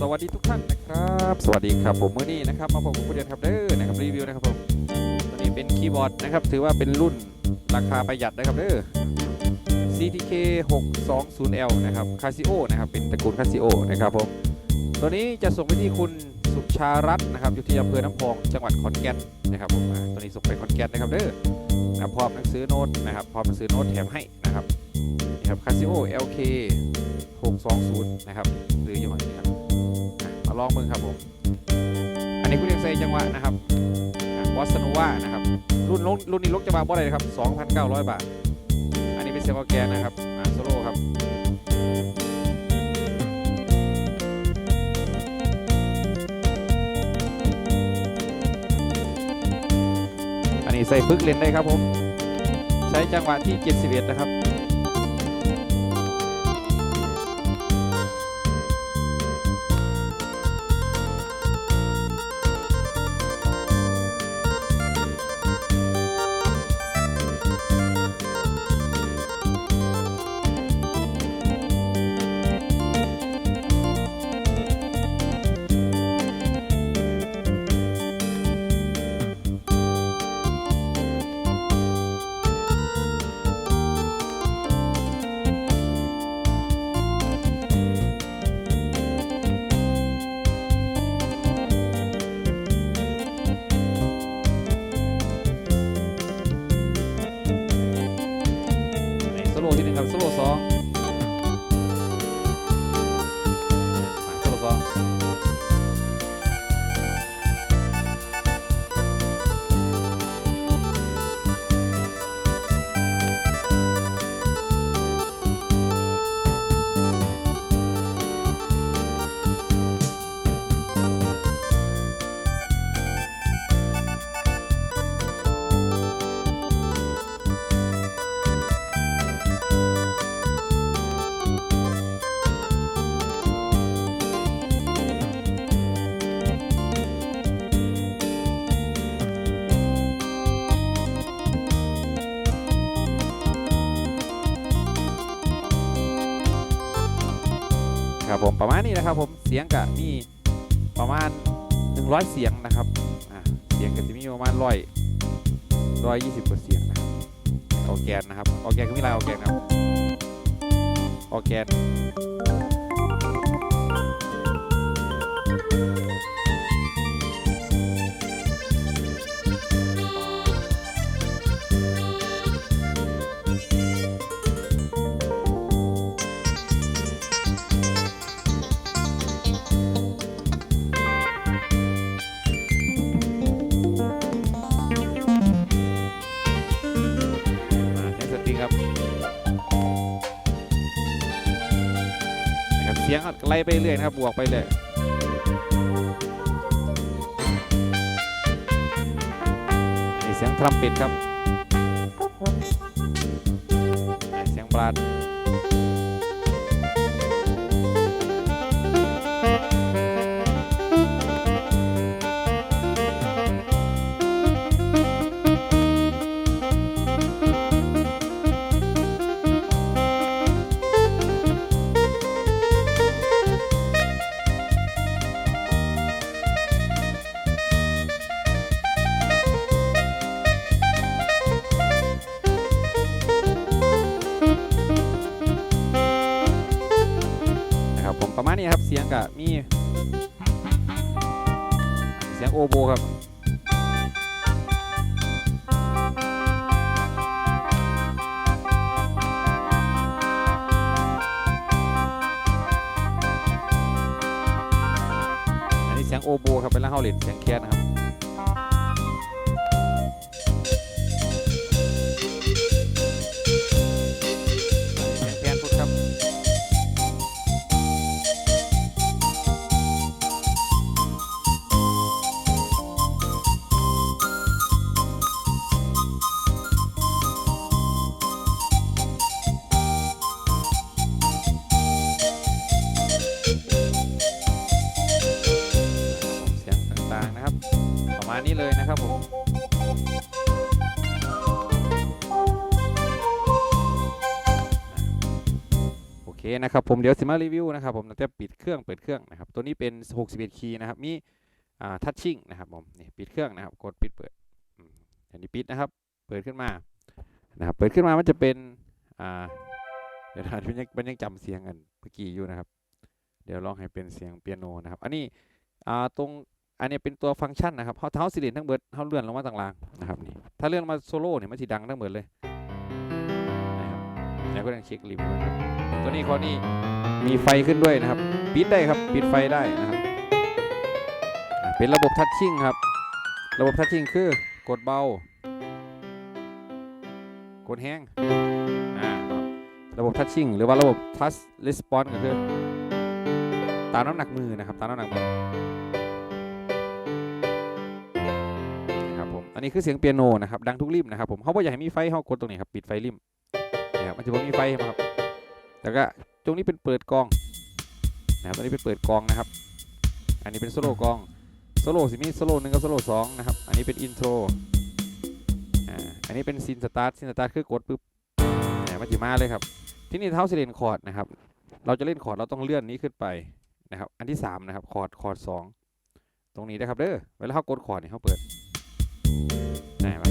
สวัสดีทุกท่านนะครับ สวัสดีครับผมมื่อนี้นะครับมาพบกับผู้เรียนครับเด้อนะครับรีวิวนะครับผมตัวนี้เป็นคีย์บอร์ดนะครับถือว่าเป็นรุ่นราคาประหยัดนะครับเด้อ CTK 620L นะครับ Casio นะครับเป็นตระกูล Casio นะครับผมตัวนี้จะส่งไปที่คุณสุชารัตน์นะครับอยู่ที่อำเภอน้ำพองจังหวัดขอนแก่นนะครับผมตัวนี้ส่งไปขอนแก่นนะครับเด้อนะพร้อมหนังสือโน้ตนะครับพร้อมหนังสือโน้ตแถมให้นะครับนี่ครับ Casio LK 620 นะครับหรือยี่ห้อนี้ครับ ลองมึงครับผม อันนี้คุณเรียงไซจังหวะนะครับวอสโนวานะครับ รุ่นรุ่นนี้ลกจะมาบ่ได้เลยครับ 2,900 บาท อันนี้เป็นเซลล์แกนนะครับอ่าโซโล่ครับอันนี้ใส่ฟึกเลนได้ครับผม ใช้จังหวะที่ 71 นะครับ ครับผมประมาณนี้นะครับผมเสียงกะมีประมาณ 100 เสียงนะครับเสียงก็จะมีประมาณร้อยร้อยยี่สิบกว่าเสียงนะครับออแกนนะครับออแกนก็มีลายออแกนครับออแกนียงไล่ไปเรื่อยนะครับบวกไปเลยเสียงทรัมเป็ตครับเสียงบลัด เสียงโอโบครับอันนี้เสียงโอโบครับเป็นล่างเฮาเลนเสียงแคสนะครับ นี้เลยนะครับผมโอเคนะครับผมเดี๋ยวสิมารีวิวนะครับผมตั้งแต่ปิดเครื่องเปิดเครื่องนะครับ ตัวนี้เป็น 61 คีย์นะครับ มีอ่าทัชชิ่งนะครับผมนี่ปิดเครื่องนะครับกดปิดเปิดอันนี้ปิดนะครับ เปิดขึ้นมานะครับเปิดขึ้นมามันจะเป็นอ่าเดี๋ยวนะมันยังมันยังจำเสียงกันเมื่อกี้อยู่นะครับ เดี๋ยวลองให้เป็นเสียงเปียโนนะครับ อันนี้อ่าตรง อันนี้เป็นตัวฟังก์ชันนะครับเขาเท้าสิรินทั้งเบิดเขาเลื่อนลงมาต่างล่างนะครับนี่ถ้าเลื่อนมาโซโล่เนี่ยมันจะดังทั้งเบิดเลยนะครับแล้วก็ยังเช็ครีวิวนะครับตัวนี้เขานี่มีไฟขึ้นด้วยนะครับ ปิดได้ครับปิดไฟได้นะครับเป็นระบบทัชชิ่งครับ ระบบทัชชิ่งคือกดเบา กดแห้งอ่าครับระบบทัชชิ่งหรือว่าระบบทัชรีสปอนก็คือตามน้ำหนักมือนะครับตามน้ำหนักมือ อันนี้คือเสียงเปียโนนะครับดังทุกริมนะครับผมเขาบอกอยากให้มีไฟเขากดตรงนี้ครับปิดไฟริมนะครับมันจะบ่มีไฟครับแล้วก็ตรงนี้เป็นเปิดกองนะครับตรงนี้เป็นเปิดกองนะครับ อันนี้เป็นโซโล่กองโซโล่สิมีโซโล่หนึ่งกับโซโล่สองนะครับอันนี้เป็นอินโทรอ่าอันนี้เป็นซินสตาร์ทซินสตาร์ทคือกดปุ๊บเนี่ยมันจะมาเลยครับที่นี่เท้าสิเลนคอร์ดนะครับเราจะเล่นคอร์ดเราต้องเลื่อนนี้ขึ้นไปนะครับอันที่สามนะครับคอร์ดคอร์ดสองตรงนี้นะครับเด้อเวลาเขากดคอร์ดเนี่ยเขาเปิด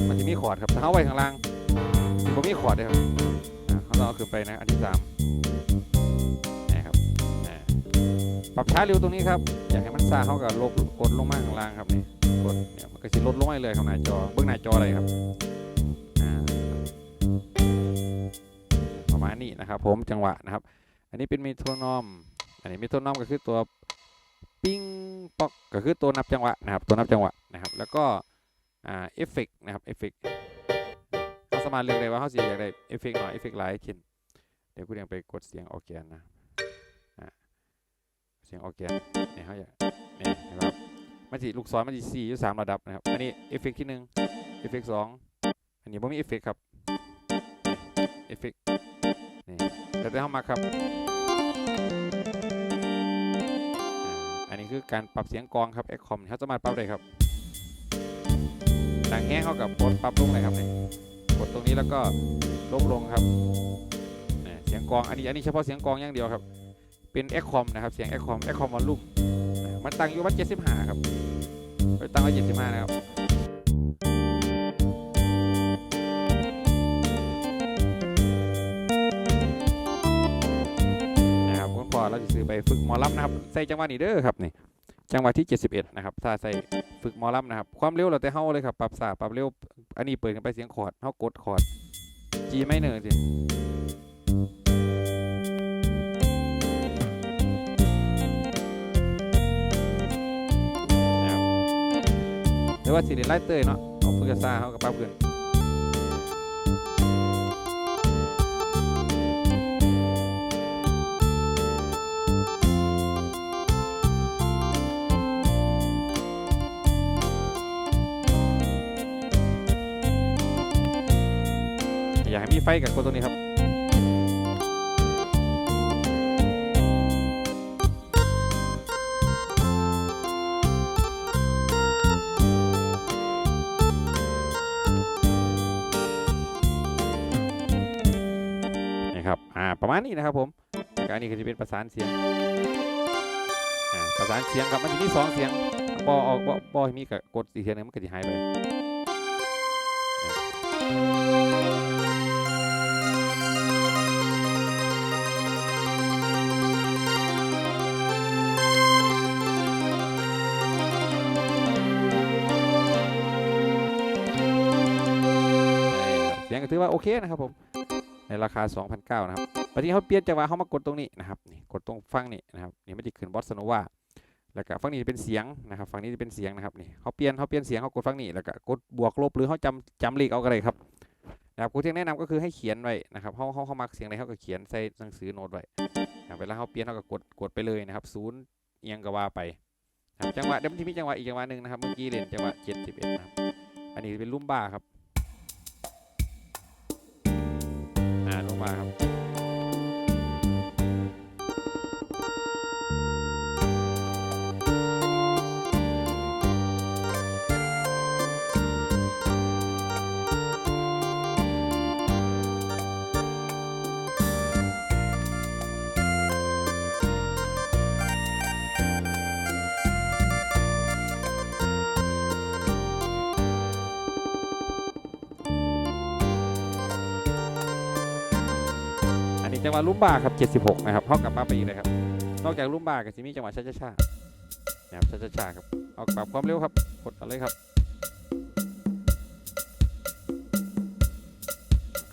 มันจะมีคอร์ดครับถ้าเขาไว้ข้างล่างผมมีคอร์ดเลยครับเขาต้องเอาขึ้นไปนะ อันที่สามนะครับปรับช้าเร็วตรงนี้ครับ อยากให้มันซาเข้ากับลบกดลงมาข้างล่างครับนี่กดเนี่ยมันก็จะลดลงมาเลยครับหน้าจอเบื้องหน้าจออะไรครับประมาณนี้นะครับ ผมจังหวะนะครับ อันนี้เป็นเมโทรนอม อันนี้เมโทรนอมก็คือตัวปิ้งปอกก็คือตัวนับจังหวะนะครับ ตัวนับจังหวะนะครับ แล้วก็ เอฟเฟกต์นะครับเอฟเฟกต์เขาสามารถเลือกได้ว่าเขาสิอยากได้เอฟเฟกต์หน่อยเอฟเฟกต์หลายเช่นเดี๋ยวกูยังไปกดเสียงออกแกนนะเสียงออกแกนเนี่ยเขาอยากเนี่ยนไหมครับมันจะลูกศรมันจะสี่อยู่สามระดับนะครับอันนี้เอฟเฟกที่หนึ่งเอฟเฟกสองอันนี้ผมมีเอฟเฟกครับเอฟเฟกนี่แต่ได้เข้ามาครับ อันนี้คือการปรับเสียงกองครับเอ็กคอมเขาสามารถปรับได้ครับ ดังแห้งเข้ากับกดปรับลงเลยครับเนี่ยกดตรงนี้แล้วก็ลบลงครับเนี่ยเสียงกองอันนี้อันนี้เฉพาะเสียงกองอย่างเดียวครับ เป็นเอ็กคอมนะครับเสียงเอ็กคอมเอ็กคอมวอลลุ่มมันตั้งอยู่วัดเจ็ดสิบห้าครับไปตั้งไว้เจ็ดสิบห้านะครับนะครับคุณพ่อเราจะซื้อไปฝึกหมอลำนะครับใส่จังหวะนี้เด้อครับนี่ จังหวะที่ 71 นะครับ ถ้าใส่ฝึกมอลำนะครับ ความเร็วเราแต่เฮาเลยครับ ปรับสาปรับเร็ว อันนี้เปิดกันไปเสียงคอร์ดเฮากดคอร์ด G ไม่เนอร์สินะครับหรือว่าสิเดไลท์เตยเนาะเอาเพื่อซ่าเขากับปั๊บขึ้น มีไฟกับกดตรงนี้ครับนี่ครับอ่าประมาณนี้นะครับผมก็อันนี้ก็จะเป็นประสานเสียงอ่าประสานเสียงครับมันจะมีสองเสียงบอออกบอบอมีกับกดอีเสียงนึงมันก็จะหายไปเสี ก็ถือว่าโอเคนะครับผมในราคา 2,900นะครับวันนี้เขาเปลี่ยนจังหวะเขามากดตรงนี้นะครับนี่กดตรงฟังนี่นะครับนี่มันจะขึ้นบอสโนวาแล้วก็ฝั่งนี้เป็นเสียงนะครับฝั่งนี้จะเป็นเสียงนะครับนี่เขาเปลี่ยนเขาเปลี่ยนเสียงเขากดฝั่งนี้แล้วก็กดบวกลบหรือเขาจำจำเลขเอาก็ได้ครับนะครับกูที่แนะนำก็คือให้เขียนไว้นะครับเขาเขาเขามักเสียงอะไรเขาก็เขียนใส่หนังสือโน้ตไว้เวลาเขาเปลี่ยนเขาก็กดกดไปเลยนะครับศูนย์เอียงก็ว่าไปนะครับจังหวะเดี๋ยวมันจะมีจังหวะอีกจังหวะหนึ่งนะครับเมื่อกี้เล่นจังหวะ71นะครับอันนี้เป็นลุ่มบ้าครับ มาครับ จังหวะลุ่มบาครับ 76 นะครับเข้ากลับมาไปอีกเลยครับ นอกจากลุ่มบาก็จะมีจังหวะช้าๆนะครับช้าๆครับเอาปรับความเร็วครับกดเอะไรครับ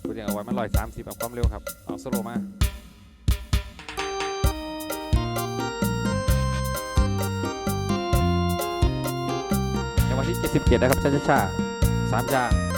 คุณยังเอาไว้มาลอย 30ปรับความเร็วครับเอาสโลว์มาจังหวะที่ 77 นะครับช้าๆสามชา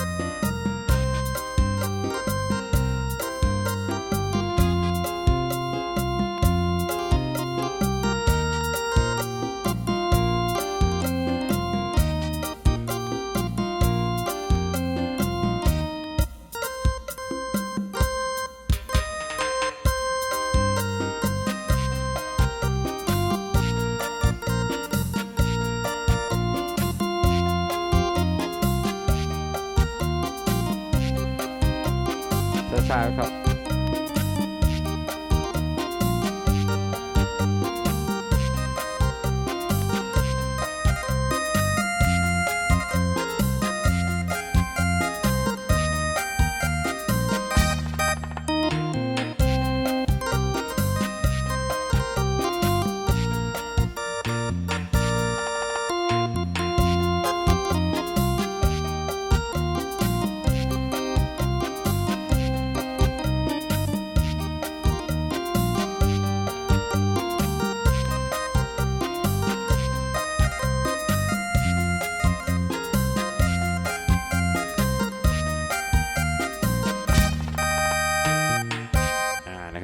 ช้าๆครับ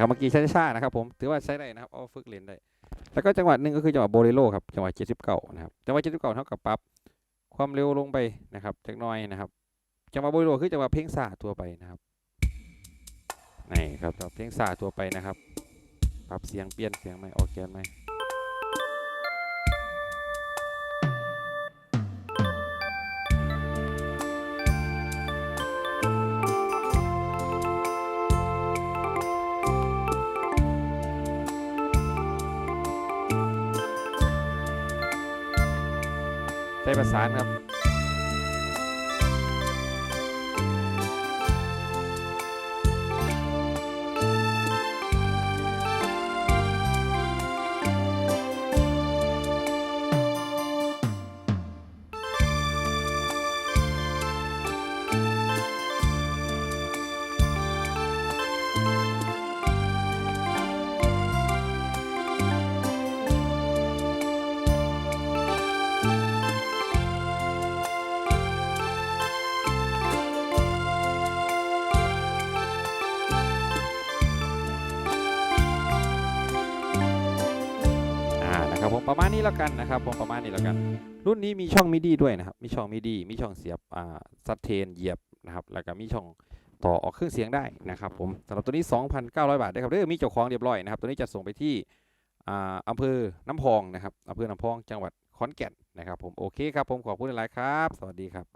นะครับเมื่อกี้ช้าๆนะครับผมถือว่าใช้ได้นะครับเอาฝึกเรียนได้แล้วก็จังหวะหนึ่งก็คือจังหวะโบเรโลครับจังหวะ79นะครับจังหวะ79เท่ากับปรับความเร็วลงไปนะครับจากน้อยนะครับจังหวะโบเรโลคือจังหวะเพลงสาตัวไปนะครับนี่ครับจังหวะเพลงสาตัวไปนะครับ ปรับเสียงเปลี่ยนเสียงไหมออกแกนไหม ประสานครับ ประมาณนี้แล้วกันนะครับผมประมาณนี้แล้วกัน รุ่นนี้มีช่องมิดีด้วยนะครับ มีช่องมิดีมีช่องเสียบอ่าซัตเทนเหยียบนะครับ แล้วก็มีช่องต่อออกเครื่องเสียงได้นะครับผมสำหรับตัวนี้ 2,900 บาทนะครับเรื่องมีเจ้าของเรียบร้อยนะครับ ตัวนี้จะส่งไปที่อ่าอำเภอน้ำพองนะครับอำเภอน้ำพองจังหวัดขอนแก่นนะครับผมโอเคครับผมขอบคุณหลายครับ สวัสดีครับ